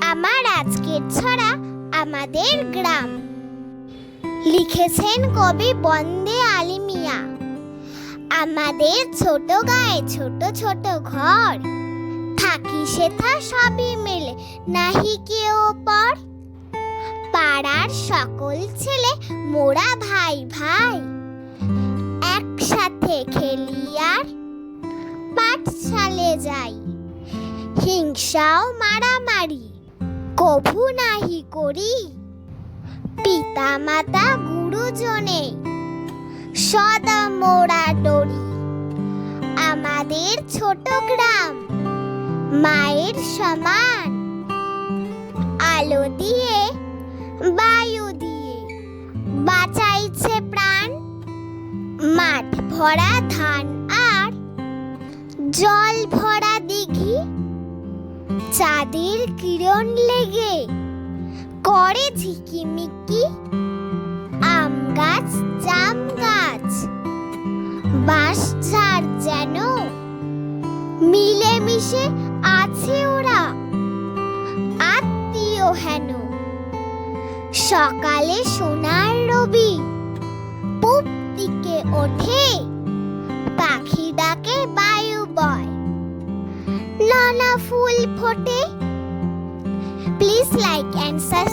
আমার আজকের ছড়া আমাদের গ্রাম। লিখেছেন কবি বন্দে আলিমিয়া। আমাদের ছোট গায়ে ছোট ছোট ঘর। থাকি সেথা সবই মেলে, নাহি কেউ পর। পাড়ার সকল ছেলে মোরা ভাই ভাই। একসাথে খেলি আর পাঠশালে যাই। হিংসাও মারামারি। কভু নাহি করি। পিতা মাতা গুরুজনে, সদা মোরা ডরি। আমাদের ছোট গ্রাম, মায়ের সমান। আলো দিয়ে, বায়ু দিয়ে, বাঁচাইছে প্রাণ। মাঠ ভরা ধান আর জল ভরা চাঁদের কিরণ লেগে করে ঝিকিমিকি আম গাছ, জাম গাছ। বাঁশ, ঝাড় যেন মিলেমিশে আছে ওরা। আত্মীয় হেন। সকালে সোনার রবি, পূব দিকে ওঠে ফুল ফোটে প্লিজ লাইক অ্যান্ড সাবস্ক্রাইব